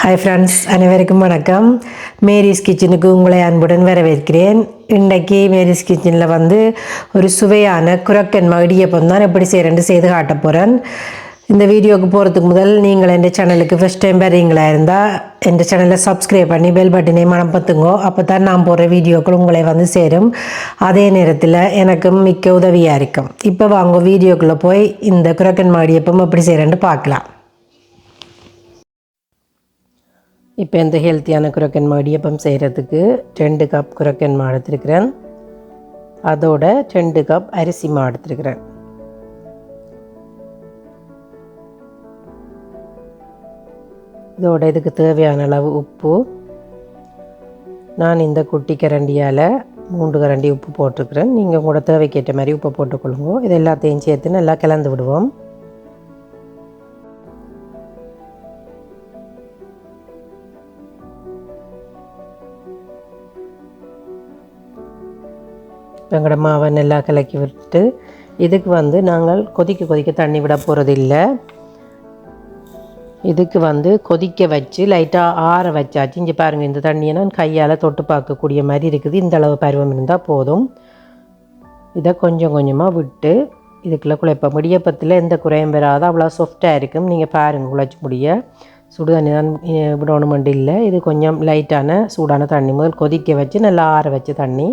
Hi friends அனைவருக்கும் வணக்கம். Mary's கிச்சனுக்கு உங்களை அன்புடன் வரவேற்கிறேன். இன்றைக்கி மேரிஸ் கிச்சனில் வந்து ஒரு சுவையான குரக்கன் இடியப்பம் தான் எப்படி செய்கிறேன்னு செய்து காட்ட போகிறேன் இந்த வீடியோவுக்கு போகிறதுக்கு முதல் நீங்கள் என் சேனலுக்கு ஃபஸ்ட் டைம் வரீங்களா இருந்தால் என் சேனலை சப்ஸ்கிரைப் பண்ணி பெல் பட்டனை மனப்பத்துங்கோ அப்போ தான் நான் போடுற வீடியோக்கள் உங்களை வந்து சேரும். அதே நேரத்தில் எனக்கும் மிக்க உதவியாக இருக்கும். இப்போ வாங்க வீடியோக்குள்ளே போய் இந்த குரக்கன் இடியப்பம் எப்படி செய்கிறேன்னு பார்க்கலாம். இப்போ இந்த ஹெல்த்தியான குரக்கன் இடியப்பம் செய்கிறதுக்கு ரெண்டு கப் குரக்கன் மா எடுத்துருக்கிறேன். அதோட ரெண்டு கப் அரிசி மா எடுத்துருக்கிறேன். இதோட இதுக்கு தேவையான அளவு உப்பு. நான் இந்த குட்டி கரண்டியால் மூன்று கரண்டி உப்பு போட்டிருக்கிறேன். நீங்கள் கூட தேவைக்கேற்ற மாதிரி உப்பு போட்டுக்கொள்ளுங்க. இது எல்லாத்தையும் சேர்த்து நல்லா கலந்து விடுவோம். வெங்கட மாவை நல்லா கலக்கி விட்டு இதுக்கு வந்து நாங்கள் கொதிக்க கொதிக்க தண்ணி விட போகிறது இல்லை இதுக்கு வந்து கொதிக்க வச்சு லைட்டாக ஆற வச்சாச்சு. இங்கே பாருங்கள் இந்த தண்ணியை நான் கையால் தொட்டு பார்க்கக்கூடிய மாதிரி இருக்குது. இந்த அளவு பருவம் இருந்தால் போதும். இதை கொஞ்சம் கொஞ்சமாக விட்டு இதுக்குள்ளே குழைப்போம். முடியப்பத்தில் எந்த குறையும் வராது. அவ்வளோ சாஃப்டாக இருக்கும். நீங்கள் பாருங்கள் குழைச்சி முடிய. சுடு தண்ணி தான் விடணுமெண்டு இல்லை. இது கொஞ்சம் லைட்டான சூடான தண்ணி. முதல் கொதிக்க வச்சு நல்லா ஆற வச்ச தண்ணி.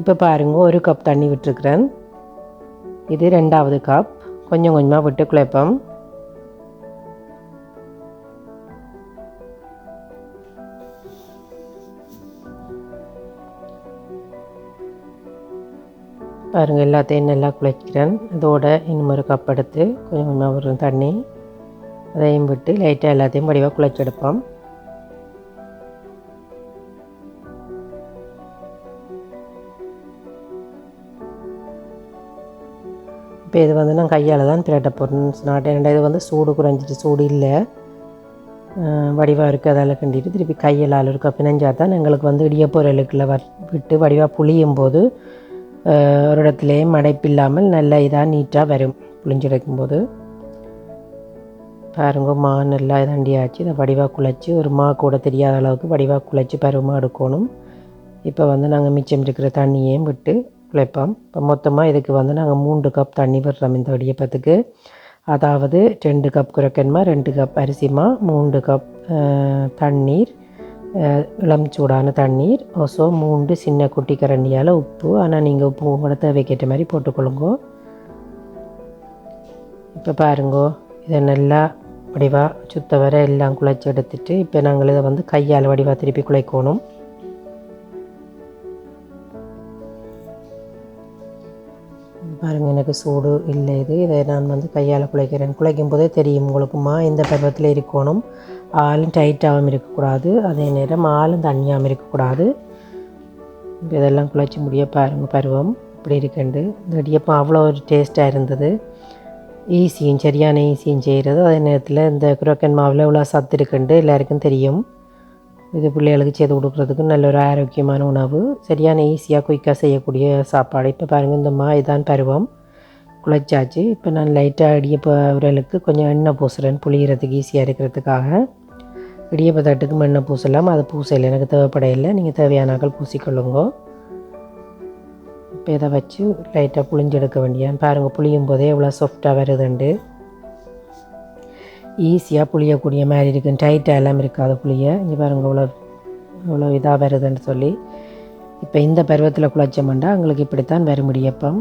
இப்போ பாருங்க ஒரு கப் தண்ணி விட்டுருக்குறேன். இது ரெண்டாவது கப் கொஞ்சம் கொஞ்சமாக விட்டு குழப்பம். பாருங்கள் எல்லாத்தையும் நல்லா குழைக்கிறேன். இதோட இன்னும் ஒரு கப் எடுத்து கொஞ்சம் கொஞ்சமாக வரும் தண்ணி. அதையும் விட்டு லைட்டாக எல்லாத்தையும் வடிவாக குழைச்செடுப்போம் இப்போ இது வந்து நான் கையால் தான் பிரட்ட போகிறேன் நாட்டேன் இது வந்து சூடு குறைஞ்சிட்டு சூடு இல்லை. வடிவாக இருக்குது அதால் கண்டிட்டு திருப்பி கையில் ஆள் இருக்க பிணைஞ்சா தான் எங்களுக்கு வந்து இடியப்பொருளுக்குள்ள வ விட்டு வடிவாக புளியும் போது ஒரு இடத்துலையே மடைப்பில்லாமல் நல்ல இதாக நீட்டாக வரும் புளிஞ்செடுக்கும் போது பாருங்க மா நல்லா தண்டியாச்சு. இதை வடிவாக குழைச்சி ஒரு மா கூட தெரியாத அளவுக்கு வடிவாக குழைச்சி பருவமாக எடுக்கணும். இப்போ வந்து நாங்கள் மிச்சம் இருக்கிற தண்ணியையும் விட்டு குழைப்போம் இப்போ மொத்தமாக இதுக்கு வந்து நாங்கள் மூன்று கப் தண்ணி விடுறோம் இந்த இடியப்பத்துக்கு அதாவது ரெண்டு கப் குரக்கன்மா ரெண்டு கப் அரிசிமா மூன்று கப் தண்ணீர் இளம் சூடான தண்ணீர் ஓசோ மூன்று சின்ன குட்டி கரண்டியால் உப்பு. ஆனால் நீங்கள் உப்பு உங்களோட தேவைக்கேற்ற மாதிரி போட்டுக்கொள்ளுங்கோ. இப்போ பாருங்கோ இதை நல்லா வடிவாக சுத்த வர எல்லாம் குழைச்சி எடுத்துட்டு இப்போ நாங்கள் இதை வந்து கையால் வடிவாக திருப்பி குழைக்கணும். பாருங்கள் எனக்கு சூடு இல்லை இது. இதை நான் வந்து கையால் குழைக்கிறேன் குழைக்கும் போதே தெரியும் உங்களுக்குமா இந்த பருவத்தில் இருக்கணும். ஆளும் டைட்டாகவும் இருக்கக்கூடாது. அதே நேரம் ஆளும் தண்ணியாகவும் இருக்கக்கூடாது. இதெல்லாம் குழைச்சி முடிய பாருங்கள் பருவம். இப்படி இருக்குண்டு. இந்த இடியப்பம் அவ்வளோ ஒரு டேஸ்ட்டாக இருந்தது. ஈஸியும் சரியான ஈஸியும் செய்கிறது அதே நேரத்தில் இந்த குரோக்கன் மாவில் இவ்வளோ சத்து இருக்குண்டு எல்லாருக்கும் தெரியும். இது பிள்ளைகளுக்கு செய்து கொடுக்குறதுக்கு நல்ல ஒரு ஆரோக்கியமான உணவு. சரியான ஈஸியாக குயிக்காக செய்யக்கூடிய சாப்பாடு. இப்போ பாருங்கள் இந்த மா இதான் பருவம். குழைச்சாச்சு இப்போ நான் லைட்டாக இடியப்ப உரலுக்கு கொஞ்சம் எண்ணெய் பூசுகிறேன் புளியறதுக்கு ஈஸியாக இருக்கிறதுக்காக. இடியப்ப தட்டுக்கு எண்ணெய் பூசலாம். அது பூசையில் எனக்கு தேவைப்படையில்லை நீங்கள் தேவையானாக்கள் பூசிக்கொள்ளுங்க. இப்போ இதை வச்சு லைட்டாக புளிஞ்செடுக்க வேண்டியான்னு பாருங்கள் புளியும் போதே எவ்வளோ சாஃப்டாக வருதுண்டு. ஈஸியாக புளியக்கூடிய மாதிரி இருக்குது டைட்டாக எல்லாம் இருக்காது புளிய. இங்கே பாருங்கள் இவ்வளோ இவ்வளோ இதாக வருதுன்னு சொல்லி. இப்போ இந்த பருவத்தில் குழச்சமெண்டா எங்களுக்கு இப்படித்தான் வரும் இடியப்பம்.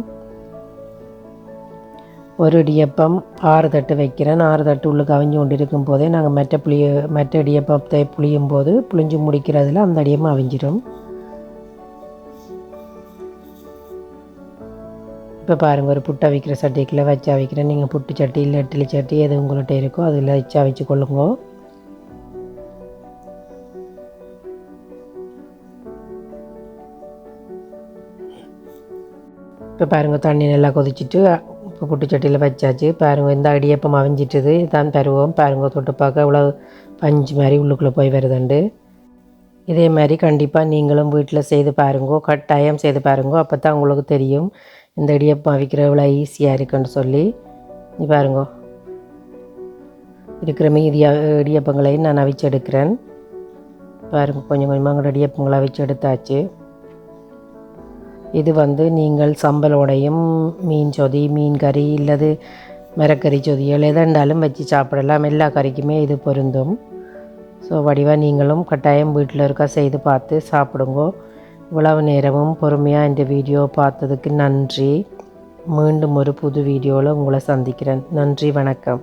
ஒரு இடியப்பம் ஆறு தட்டு வைக்கிறேன். ஆறு தட்டு உள்ளே கவிஞ்சு கொண்டு இருக்கும் போதே நாங்கள் மற்ற புளிய மற்ற இடியப்பத்தை புளியும் போது புளிஞ்சு முடிக்கிறதுல அந்த அடியமாக அவிஞ்சிடும் இப்போ பாருங்கள் ஒரு புட்டை வைக்கிற சட்டிக்குள்ளே வச்சு அவிக்கிறேன் நீங்கள் புட்டு சட்டி இல்லை இட்லி சட்டி எது உங்கள்கிட்ட இருக்கோ அதில் வச்சு அவிச்சு கொள்ளுங்க. இப்போ பாருங்கள் தண்ணி நல்லா கொதிச்சுட்டு இப்போ புட்டு சட்டியில் வச்சாச்சு. பாருங்கள் இந்த அடியப்பம் அவிஞ்சிட்டுது. தான் பருவம் பாருங்கள் தொட்டு பார்க்க இவ்வளோ பஞ்சு மாதிரி உள்ளுக்குள்ளே போய் வருதுண்டு. இதே மாதிரி கண்டிப்பாக நீங்களும் வீட்டில் செய்து பாருங்கோ கட்டாயம் செய்து பாருங்கோ. அப்போ தான் உங்களுக்கு தெரியும். இந்த இடியப்பம் அவிக்கிற இவ்வளோ ஈஸியாக இருக்குன்னு சொல்லி. நீ பாருங்கோ. இருக்கிற மீதிய இடியப்பங்களையும் நான் அவிச்சு எடுக்கிறேன் பாருங்க கொஞ்சம் கொஞ்சமாக கூட இடியப்பங்களை அவிச்சு எடுத்தாச்சு இது வந்து நீங்கள் சம்பலோடையும் மீன் சொதி மீன் கறி இல்லது மரக்கறி சொதிகள் எதாண்டாலும் வச்சு சாப்பிடலாம். எல்லா கறிக்குமே இது பொருந்தும். ஸோ வடிவாக நீங்களும் கட்டாயம் வீட்டில் இருக்கா செய்து பார்த்து சாப்பிடுங்க. இவ்வளவு நேரமும் பொறுமையாக இந்த வீடியோ பார்த்ததுக்கு நன்றி. மீண்டும் ஒரு புது வீடியோவில் உங்களை சந்திக்கிறேன். நன்றி வணக்கம்.